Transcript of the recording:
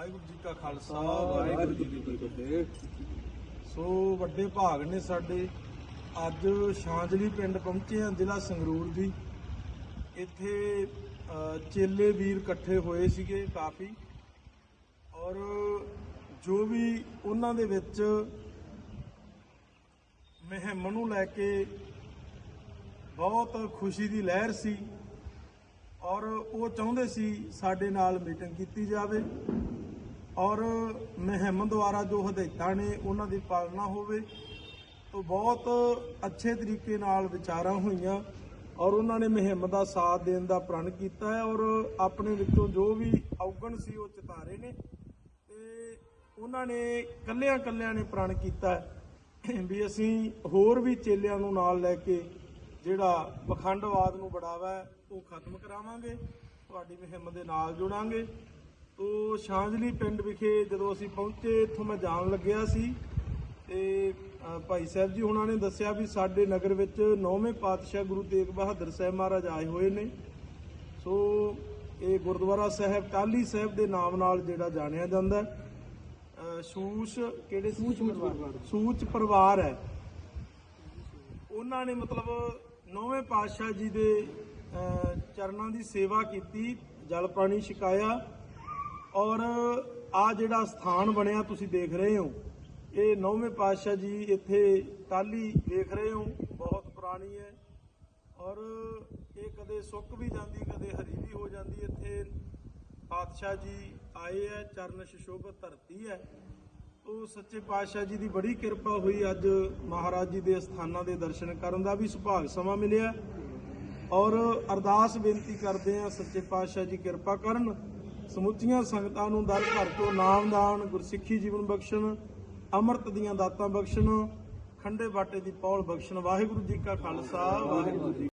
ਵਾਹਿਗੁਰੂ ਜੀ ਕਾ ਖਾਲਸਾ, ਵਾਹਿਗੁਰੂ ਜੀ ਕੀ ਫਤਿਹ। ਸੋ ਵੱਡੇ ਭਾਗ ਨੇ ਸਾਡੇ। ਅੱਜ ਸ਼ਾਂਜਲੀ ਪਿੰਡ ਪਹੁੰਚੇ ਹਾਂ ਜ਼ਿਲ੍ਹਾ ਸੰਗਰੂਰ ਦੀ ਇੱਥੇ ਚੇਲੇ ਵੀਰ ਇਕੱਠੇ ਹੋਏ ਸੀਗੇ ਕਾਫੀ। ਔਰ ਜੋ ਵੀ ਉਹਨਾਂ ਦੇ ਵਿੱਚ ਮੁਹਿੰਮ ਨੂੰ ਲੈ ਕੇ ਬਹੁਤ ਖੁਸ਼ੀ ਦੀ ਲਹਿਰ ਸੀ। ਔਰ ਉਹ ਚਾਹੁੰਦੇ ਸੀ ਸਾਡੇ ਨਾਲ ਮੀਟਿੰਗ ਕੀਤੀ ਜਾਵੇ। ਔਰ ਮੁਹਿੰਮ ਦੁਆਰਾ ਜੋ ਹਦਾਇਤਾਂ ਨੇ ਉਹਨਾਂ ਦੀ ਪਾਲਣਾ ਹੋਵੇ ਤੋਂ ਬਹੁਤ ਅੱਛੇ ਤਰੀਕੇ ਨਾਲ ਵਿਚਾਰਾਂ ਹੋਈਆਂ ਔਰ ਉਹਨਾਂ ਨੇ ਮੁਹਿੰਮ ਦਾ ਸਾਥ ਦੇਣ ਦਾ ਪ੍ਰਣ ਕੀਤਾ ਹੈ ਔਰ ਆਪਣੇ ਵਿੱਚੋਂ ਜੋ ਵੀ ਔਗਣ ਸੀ ਉਹ ਚਿਤਾਰੇ ਨੇ ਤੇ ਉਹਨਾਂ ਨੇ ਕੱਲਿਆਂ ਕੱਲਿਆਂ ਨੇ ਪ੍ਰਣ ਕੀਤਾ ਵੀ ਅਸੀਂ ਹੋਰ ਵੀ ਚੇਲਿਆਂ ਨੂੰ ਨਾਲ ਲੈ ਕੇ ਜਿਹੜਾ ਪਖੰਡਵਾਦ ਨੂੰ ਬੜਾਵਾ ਹੈ ਉਹ ਖਤਮ ਕਰਾਵਾਂਗੇ, ਤੁਹਾਡੀ ਮੁਹਿੰਮ ਦੇ ਨਾਲ ਜੁੜਾਂਗੇ। ਤੋ ਸ਼ਾਂਜਲੀ ਪਿੰਡ ਵਿਖੇ ਜਦੋਂ ਅਸੀਂ ਪਹੁੰਚੇ ਇੱਥੋਂ ਮੈਂ ਜਾਣ ਲੱਗਿਆ ਸੀ ਤੇ ਭਾਈ ਸਾਹਿਬ ਜੀ ਉਹਨਾਂ ਨੇ ਦੱਸਿਆ ਵੀ ਸਾਡੇ ਨਗਰ ਵਿੱਚ ਨੌਵੇਂ ਪਾਤਸ਼ਾਹ ਗੁਰੂ ਤੇਗ ਬਹਾਦਰ ਸਾਹਿਬ ਮਹਾਰਾਜ ਆਏ ਹੋਏ ਨੇ। ਸੋ ਇਹ ਗੁਰਦੁਆਰਾ ਸਾਹਿਬ ਟਾਲੀ ਸਾਹਿਬ ਦੇ ਨਾਮ ਨਾਲ ਜਿਹੜਾ ਜਾਣਿਆ ਜਾਂਦਾ ਸੂਚ ਕਿਹੜੇ ਸੂਚ ਪਰਿਵਾਰ। ਸੂਚ ਪਰਿਵਾਰ ਹੈ। ਉਹਨਾਂ ਨੇ ਮਤਲਬ ਨੌਵੇਂ ਪਾਤਸ਼ਾਹ ਜੀ ਦੇ ਚਰਨਾਂ ਦੀ ਸੇਵਾ ਕੀਤੀ ਜਲ ਪਾਣੀ ਛਕਾਇਆ। ਔਰ ਆ ਜਿਹੜਾ ਸਥਾਨ ਬਣਿਆ ਤੁਸੀਂ ਦੇਖ ਰਹੇ ਹੋ, ਇਹ ਨੌਵੇਂ ਪਾਤਸ਼ਾਹ ਜੀ ਇੱਥੇ ਟਾਲੀ ਦੇਖ ਰਹੇ ਹੋ, ਬਹੁਤ ਪੁਰਾਣੀ ਹੈ। ਔਰ ਇਹ ਕਦੇ ਸੁੱਕ ਵੀ ਜਾਂਦੀ, ਕਦੇ ਹਰੀ ਵੀ ਹੋ ਜਾਂਦੀ, ਇੱਥੇ ਪਾਤਸ਼ਾਹ ਜੀ ਆਏ ਹੈ, ਚਰਨ ਸ਼ੋਭਤ ਧਰਤੀ ਹੈ। ਉਹ ਸੱਚੇ ਪਾਤਸ਼ਾਹ ਜੀ ਦੀ ਬੜੀ ਕਿਰਪਾ ਹੋਈ, ਅੱਜ ਮਹਾਰਾਜ ਜੀ ਦੇ ਸਥਾਨਾਂ ਦੇ ਦਰਸ਼ਨ ਕਰਨ ਦਾ ਵੀ ਸੁਭਾਗ ਸਮਾਂ ਮਿਲਿਆ। ਔਰ ਅਰਦਾਸ ਬੇਨਤੀ ਕਰਦੇ ਆ ਸੱਚੇ ਪਾਤਸ਼ਾਹ ਜੀ ਕਿਰਪਾ ਕਰਨ। ਸਮੁੱਚੀਆਂ ਸੰਗਤਾਂ ਨੂੰ ਦਰ ਘਰ ਤੋਂ ਨਾਮਦਾਨ ਗੁਰਸਿੱਖੀ ਜੀਵਨ ਬਖਸ਼ਣ, ਅੰਮ੍ਰਿਤ ਦੀਆਂ ਦਾਤਾਂ ਬਖਸ਼ਣ, ਖੰਡੇ ਬਾਟੇ ਦੀ ਪੌਲ ਬਖਸ਼ਣ। ਵਾਹਿਗੁਰੂ ਜੀ ਕਾ ਖਾਲਸਾ, ਵਾਹਿਗੁਰੂ ਜੀ